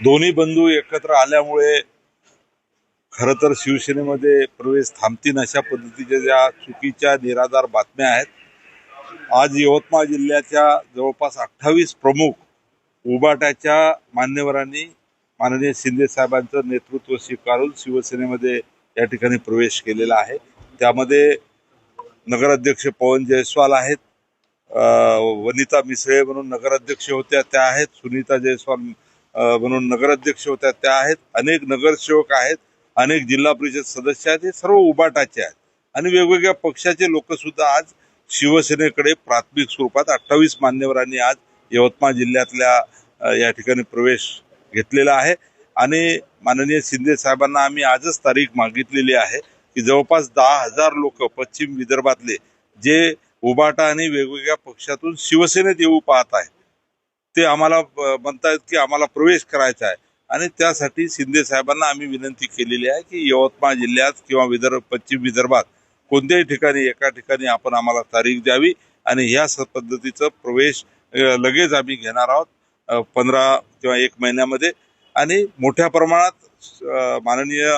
दोन्ही बंधू एकत्र आल्यामुळे खरं तर शिवसेनेमध्ये प्रवेश थांबतील अशा पद्धतीच्या ज्या चुकीच्या निराधार बातम्या आहेत. आज यवतमाळ जिल्ह्याच्या जवळपास अठ्ठावीस प्रमुख उबाट्याच्या मान्यवरांनी माननीय शिंदे साहेबांचं नेतृत्व स्वीकारून शिवसेनेमध्ये या ठिकाणी प्रवेश केलेला आहे. त्यामध्ये नगराध्यक्ष पवन जयस्वाल आहेत. वनिता मिसळे म्हणून नगराध्यक्ष होत्या त्या आहेत. सुनीता जयस्वाल म्हणून नगराध्यक्ष होत्या त्या आहेत. अनेक नगरसेवक आहेत अनेक जिल्हा परिषद सदस्य आहेत हे सर्व उबाटाचे आहेत. आणि वेगवेगळ्या पक्षाचे लोक सुद्धा आज शिवसेनेकडे प्राथमिक स्वरूपात अठ्ठावीस मान्यवरांनी आज यवतमाळ जिल्ह्यातल्या या ठिकाणी प्रवेश घेतलेला आहे. आणि माननीय शिंदे साहेबांना आम्ही आजच तारीख मागितलेली आहे की जवळपास दहा हजार लोक पश्चिम विदर्भातले जे उबाटा आणि वेगवेगळ्या पक्षातून शिवसेनेत येऊ पाहत आहेत. ते आम्हाला अ, म्हणतायत की आम्हाला प्रवेश करायचा आहे. आणि त्यासाठी शिंदे साहेबांना आम्ही विनंती केलेली आहे की यवतमाळ जिल्ह्यात किंवा विदर्भ पश्चिम विदर्भात कोणत्याही ठिकाणी एका ठिकाणी आपण आम्हाला तारीख द्यावी आणि ह्या स- पद्धतीचं प्रवेश लगेच आम्ही घेणार आहोत पंधरा किंवा एक महिन्यामध्ये. आणि मोठ्या प्रमाणात माननीय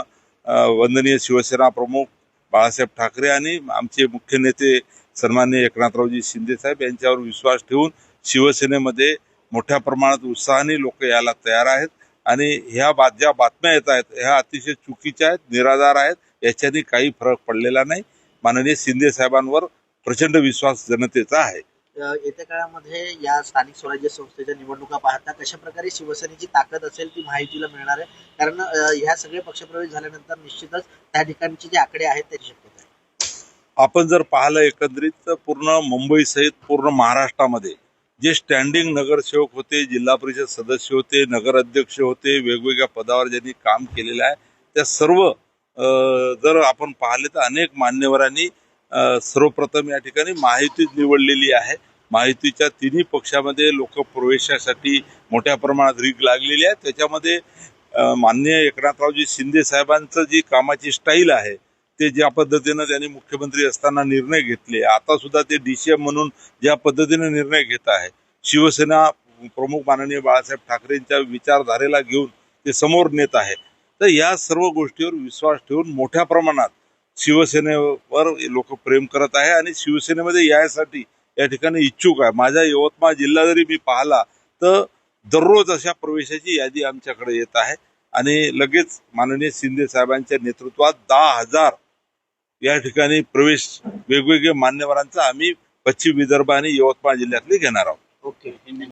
वंदनीय शिवसेना प्रमुख बाळासाहेब ठाकरे आणि आमचे मुख्य नेते सन्माननीय एकनाथरावजी शिंदे साहेब यांच्यावर विश्वास ठेवून शिवसेनेमध्ये मोठ्या प्रमाणात उत्साहाने लोक यायला तयार आहेत. आणि ह्या बा- ज्या बातम्या येत आहेत ह्या अतिशय चुकीच्या आहेत निराधार आहेत. याच्याने काही फरक पडलेला नाही. माननीय शिंदे साहेबांवर प्रचंड विश्वास जनतेचा आहे. येत्या काळामध्ये या स्थानिक स्वराज्य संस्थेच्या निवडणुका पाहता कशा प्रकारे शिवसेनेची ताकद असेल ती माहितीला मिळणार आहे? कारण ह्या सगळे पक्षप्रवेश झाल्यानंतर निश्चितच त्या ठिकाणचे जे आकडे आहेत त्याची शक्यता आहे. आपण जर पाहिलं एकंदरीत पूर्ण मुंबईसहित पूर्ण महाराष्ट्रामध्ये जे स्टँडिंग नगरसेवक होते जिल्हा परिषद सदस्य होते नगराध्यक्ष होते वेगवेगळ्या पदावर ज्यांनी काम केलेलं आहे त्या सर्व जर आपण पाहिले तर अनेक मान्यवरांनी सर्वप्रथम या ठिकाणी माहितीच निवडलेली आहे. माहितीच्या तिन्ही पक्षामध्ये लोक प्रवेशासाठी मोठ्या प्रमाणात रीग लागलेली आहे. त्याच्यामध्ये माननीय एकनाथरावजी शिंदे साहेबांचं जी कामाची स्टाईल आहे ते ज्या पद्धतीनं त्यांनी मुख्यमंत्री असताना निर्णय घेतले आता सुद्धा ते डीसीएम म्हणून ज्या पद्धतीने निर्णय घेत आहे शिवसेना प्रमुख माननीय बाळासाहेब ठाकरेंच्या विचारधारेला घेऊन ते समोर नेत आहे. तर या सर्व गोष्टीवर विश्वास ठेवून मोठ्या प्रमाणात शिवसेनेवर लोक प्रेम करत आहे आणि शिवसेनेमध्ये यायसाठी या ठिकाणी इच्छुक आहे. माझ्या यवतमाळ जिल्हा जरी मी पाहिला तर दररोज अशा प्रवेशाची यादी आमच्याकडे येत आहे. आणि लगेच माननीय शिंदे साहेबांच्या नेतृत्वात दहा हजार या ठिकाणी प्रवेश वेगवेगळ्या मान्यवरांचा आम्ही पश्चिम विदर्भ आणि यवतमाळ जिल्ह्यातले घेणार आहोत. ओके